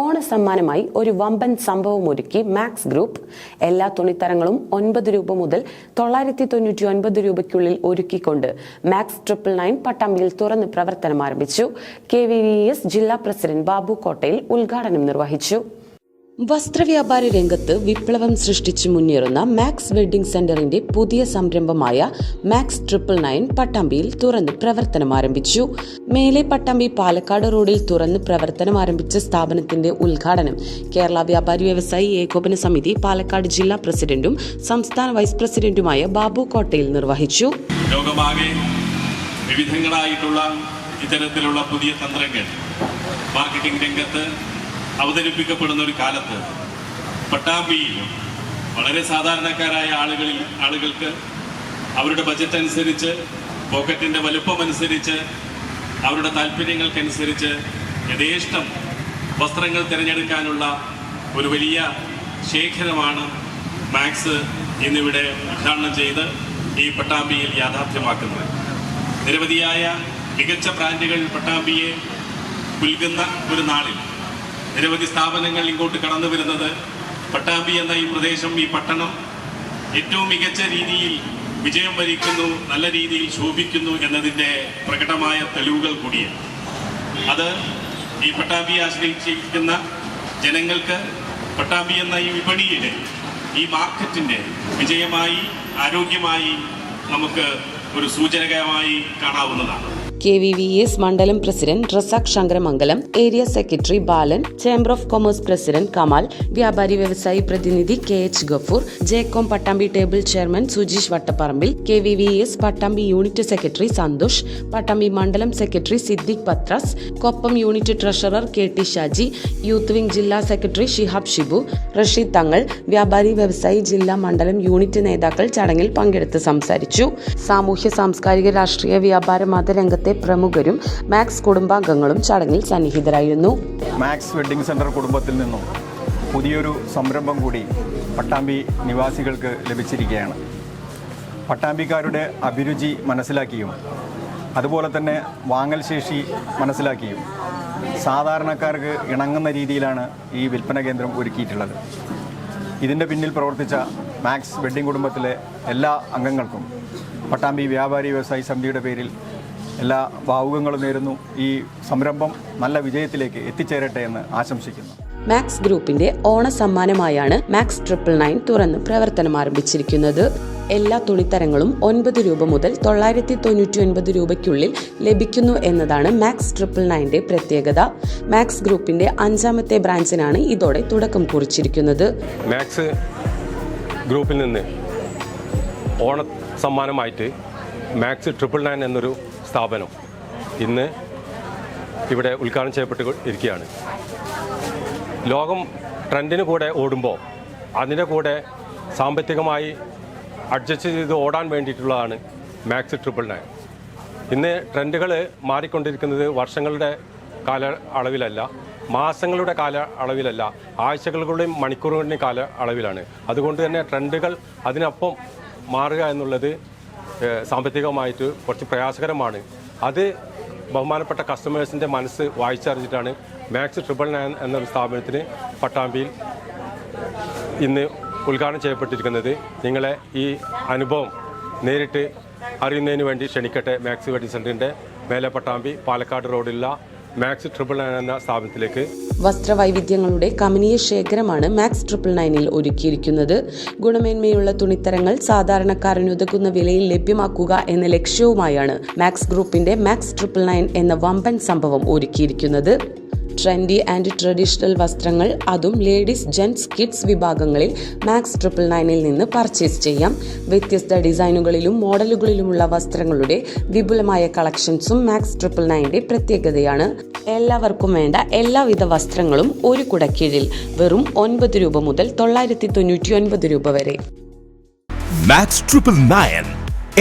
ഓണസമ്മാനമായി ഒരു വമ്പൻ സംഭവം ഒരുക്കി മാക്സ് ഗ്രൂപ്പ് എല്ലാ തുണിത്തരങ്ങളും ഒൻപത് രൂപ മുതൽ തൊള്ളായിരത്തി തൊണ്ണൂറ്റി ഒൻപത് രൂപയ്ക്കുള്ളിൽ ഒരുക്കിക്കൊണ്ട് മാക്സ് ട്രിപ്പിൾ നയൻ പട്ടാമ്പിയിൽ തുറന്ന് പ്രവർത്തനം ആരംഭിച്ചു. കെ വി വി എസ് ജില്ലാ പ്രസിഡന്റ് ബാബു കോട്ടയിൽ ഉദ്ഘാടനം നിർവഹിച്ചു. വസ്ത്രവ്യാപാര രംഗത്ത് വിപ്ലവം സൃഷ്ടിച്ചു മുന്നേറുന്ന മാക്സ് വെഡ്ഡിംഗ് സെന്ററിന്റെ പുതിയ സംരംഭമായ മാക്സ് ട്രിപ്പിൾ നയൻ പട്ടാമ്പിയിൽ തുറന്ന് പ്രവർത്തനം ആരംഭിച്ചു. മേലെ പട്ടാമ്പി പാലക്കാട് റോഡിൽ തുറന്ന് പ്രവർത്തനം ആരംഭിച്ച സ്ഥാപനത്തിന്റെ ഉദ്ഘാടനം കേരള വ്യാപാരി വ്യവസായി ഏകോപന സമിതി പാലക്കാട് ജില്ലാ പ്രസിഡന്റും സംസ്ഥാന വൈസ് പ്രസിഡന്റുമായ ബാബു കോട്ടയിൽ നിർവഹിച്ചു. വിവിധങ്ങളായിട്ടുള്ള ഇത്തരത്തിലുള്ള പുതിയ തന്ത്രങ്ങൾ മാർക്കറ്റിംഗ് രംഗത്ത് അവതരിപ്പിക്കപ്പെടുന്ന ഒരു കാലത്ത് പട്ടാമ്പിയിൽ വളരെ സാധാരണക്കാരായ ആളുകളിൽ ആളുകൾക്ക് അവരുടെ ബജറ്റ് അനുസരിച്ച് പോക്കറ്റിന്റെ വലുപ്പം അനുസരിച്ച് അവരുടെ താല്പര്യങ്ങൾക്കനുസരിച്ച് യഥേഷ്ടം വസ്ത്രങ്ങൾ തിരഞ്ഞെടുക്കാനുള്ള ഒരു വലിയ ശേഖരമാണ് മാക്സ് ഇന്നിവിടെ ഉദ്ഘാടനം ചെയ്ത് ഈ പട്ടാമ്പിയിൽ യാഥാർത്ഥ്യമാക്കുന്നത്. നിരവധിയായ മികച്ച ബ്രാൻഡുകൾ പട്ടാമ്പിയെ പുൽകുന്ന ഒരു നാളിൽ നിരവധി സ്ഥാപനങ്ങൾ ഇങ്ങോട്ട് കടന്നു വരുന്നത്. പട്ടാമ്പി എന്ന ഈ പ്രദേശം ഈ പട്ടണം ഏറ്റവും മികച്ച രീതിയിൽ വിജയം വരിക്കുന്നു നല്ല രീതിയിൽ ശോഭിക്കുന്നു എന്നതിന്റെ പ്രകടമായ തെളിവുകൾ കൂടിയാണ്. അത് ഈ പട്ടാമ്പി ആശ്രയിച്ചിരിക്കുന്ന ജനങ്ങൾക്ക് പട്ടാമ്പി എന്ന ഈ വിപണിയുടെ ഈ മാർക്കറ്റിന്റെ വിജയമായി ആരോഗ്യമായി നമുക്ക് ഒരു സൂചനകമായി കാണാവുന്നതാണ്. കെ വി വി എസ് മണ്ഡലം president Razak Sankaramangalam area secretary Balan chamber of commerce president Kamal വ്യാപാരി വ്യവസായി പ്രതിനിധി K H Gafoor ജേക്കോം Pattambi table chairman Sujeesh Vattaparambil K V V S Pattambi unit secretary Santhosh Pattambi മണ്ഡലം secretary Siddique പത്രാസ് Koppam unit treasurer K T Shaji youth wing ജില്ലാ secretary Shihab Shibu Rasheed Thangal വ്യാപാരി വ്യവസായി ജില്ലാ മണ്ഡലം unit നേതാക്കൾ ചടങ്ങിൽ പങ്കെടുത്ത് സംസാരിച്ചു. സാമൂഹ്യ സാംസ്കാരിക രാഷ്ട്രീയ വ്യാപാര മതരംഗത്തെ പ്രമുഖരും മാക്സ് കുടുംബാംഗങ്ങളും ചടങ്ങിൽ സന്നിഹിതരായിരുന്നു. മാക്സ് വെഡിംഗ് സെന്റർ കുടുംബത്തിൽ നിന്നും പുതിയൊരു സംരംഭം കൂടി പട്ടാമ്പി നിവാസികൾക്ക് ലഭിച്ചിരിക്കുകയാണ്. പട്ടാമ്പിക്കാരുടെ അഭിരുചി മനസ്സിലാക്കിയും അതുപോലെ തന്നെ വാങ്ങൽ ശേഷി മനസ്സിലാക്കിയും സാധാരണക്കാർക്ക് ഇണങ്ങുന്ന രീതിയിലാണ് ഈ വിൽപ്പന കേന്ദ്രം ഒരുക്കിയിട്ടുള്ളത്. ഇതിന്റെ പിന്നിൽ പ്രവർത്തിച്ച മാക്സ് വെഡ്ഡിംഗ് കുടുംബത്തിലെ എല്ലാ അംഗങ്ങൾക്കും പട്ടാമ്പി വ്യാപാരി വ്യവസായി സമിതിയുടെ പേരിൽ എല്ലാ ഭാവുകങ്ങളും നേരുന്നു. ഈ സംരംഭം നല്ല വിജയത്തിലേക്ക് എത്തിച്ചേരട്ടെ എന്ന് ആശംസിക്കുന്നു. മാക്സ് ഗ്രൂപ്പിന്റെ ഓണ സമ്മാനമായാണ് മാക്സ് ട്രിപ്പിൾ നയൻ തുറന്ന് പ്രവർത്തനം ആരംഭിച്ചിരിക്കുന്നത്. എല്ലാ തുണിത്തരങ്ങളും ഒൻപത് രൂപ മുതൽ തൊള്ളായിരത്തി തൊണ്ണൂറ്റി ഒൻപത് രൂപയ്ക്കുള്ളിൽ ലഭിക്കുന്നു എന്നതാണ് മാക്സ് ട്രിപ്പിൾ നയന്റെ പ്രത്യേകത. മാക്സ് ഗ്രൂപ്പിന്റെ അഞ്ചാമത്തെ ബ്രാഞ്ചിനാണ് ഇതോടെ തുടക്കം കുറിച്ചിരിക്കുന്നത്. മാക്സ് ഗ്രൂപ്പിൽ നിന്ന് ഓണ സമ്മാനമായിട്ട് മാക്സ് ട്രിപ്പിൾ നയൻ എന്നൊരു സ്ഥാപനം ഇന്ന് ഇവിടെ ഉദ്ഘാടനം ചെയ്യപ്പെട്ട് ഇരിക്കുകയാണ്. ലോകം ട്രെൻഡിന് കൂടെ ഓടുമ്പോൾ അതിന്റെ കൂടെ സാമ്പത്തികമായി അഡ്ജസ്റ്റ് ചെയ്ത് ഓടാൻ വേണ്ടിയിട്ടുള്ളതാണ് മാക്സ് ട്രിപ്പിൾ നയൻ. ഇന്ന് ട്രെൻഡുകൾ മാറിക്കൊണ്ടിരിക്കുന്നത് വർഷങ്ങളുടെ കാല അളവിലല്ല മാസങ്ങളുടെ കാല അളവിലല്ല ആഴ്ചകളുടെയും മണിക്കൂറുകളുടെയും കാല അളവിലാണ്. അതുകൊണ്ട് തന്നെ ട്രെൻഡുകൾ അതിനൊപ്പം മാറുക എന്നുള്ളത് സാമ്പത്തികമായിട്ട് കുറച്ച് പ്രയാസകരമാണ്. അത് ബഹുമാനപ്പെട്ട കസ്റ്റമേഴ്സിന്റെ മനസ്സ് വായിച്ചറിഞ്ഞിട്ടാണ് മാക്സ് ട്രിപ്പിൾ നയൻ എന്നൊരു സ്ഥാപനത്തിന് പട്ടാമ്പിയിൽ ഇന്ന് ഉദ്ഘാടനം ചെയ്യപ്പെട്ടിരിക്കുന്നത്. നിങ്ങളെ ഈ അനുഭവം നേരിട്ട് അറിയുന്നതിന് വേണ്ടി ക്ഷണിക്കട്ടെ മാക്സ് വെഡിങ് സെന്ററിന്റെ മേലെ പട്ടാമ്പി പാലക്കാട് റോഡിലുള്ള മാക്സ് ട്രിപ്പിൾ നയൻ എന്ന സ്ഥാപനത്തിലേക്ക്. വസ്ത്രവൈവിധ്യങ്ങളുടെ കമനീയ ശേഖരമാണ് മാക്സ് ട്രിപ്പിൾ നയനിൽ ഒരുക്കിയിരിക്കുന്നത്. ഗുണമേന്മയുള്ള തുണിത്തരങ്ങൾ സാധാരണക്കാരനുതകുന്ന വിലയിൽ ലഭ്യമാക്കുക എന്ന ലക്ഷ്യവുമായാണ് മാക്സ് ഗ്രൂപ്പിന്റെ മാക്സ് ട്രിപ്പിൾ നയൻ എന്ന വമ്പൻ സംഭവം ഒരുക്കിയിരിക്കുന്നത്. ട്രെൻഡി ആൻഡ് ട്രഡീഷണൽ വസ്ത്രങ്ങൾ അതും ലേഡീസ് ജെൻസ് കിഡ്സ് വിഭാഗങ്ങളിൽ മാക്സ് ട്രിപ്പിൾ നയനിൽ നിന്ന് പർച്ചേസ് ചെയ്യാം. വ്യത്യസ്ത ഡിസൈനുകളിലും മോഡലുകളിലുമുള്ള വസ്ത്രങ്ങളുടെ വിപുലമായ കളക്ഷൻസും മാക്സ് ട്രിപ്പിൾ നയന്റെ പ്രത്യേകതയാണ്. എല്ലാവർക്കും വേണ്ട എല്ലാവിധ വസ്ത്രങ്ങളും ഒരു കുടക്കീഴിൽ വെറും ഒൻപത് രൂപ മുതൽ തൊള്ളായിരത്തി തൊണ്ണൂറ്റി ഒൻപത് രൂപ വരെ. Max triple nine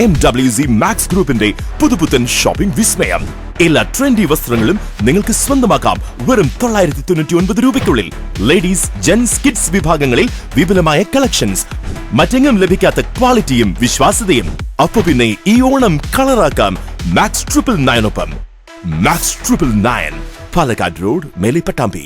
M W C Max ഗ്രൂപ്പിന്റെ പുതുപുത്തൻ ഷോപ്പിംഗ് വിസ്മയം. എല്ലാ ട്രെൻഡി വസ്ത്രങ്ങളും നിങ്ങൾക്ക് സ്വന്തമാക്കാം. വെറും തൊള്ളായിരത്തി തൊണ്ണൂറ്റി ഒൻപത് രൂപയ്ക്കുള്ളിൽ. ലേഡീസ് ജെൻസ് കിഡ്സ് വിഭാഗങ്ങളിൽ വിപുലമായ കളക്ഷൻസ് മറ്റെങ്ങും ലഭിക്കാത്ത ക്വാളിറ്റിയും വിശ്വാസ്യതയും. അപ്പൊ പിന്നെ ഈ ഓണം കളറാക്കാം Max triple നയനൊപ്പം Max triple nine Palakkad road Melipattambi.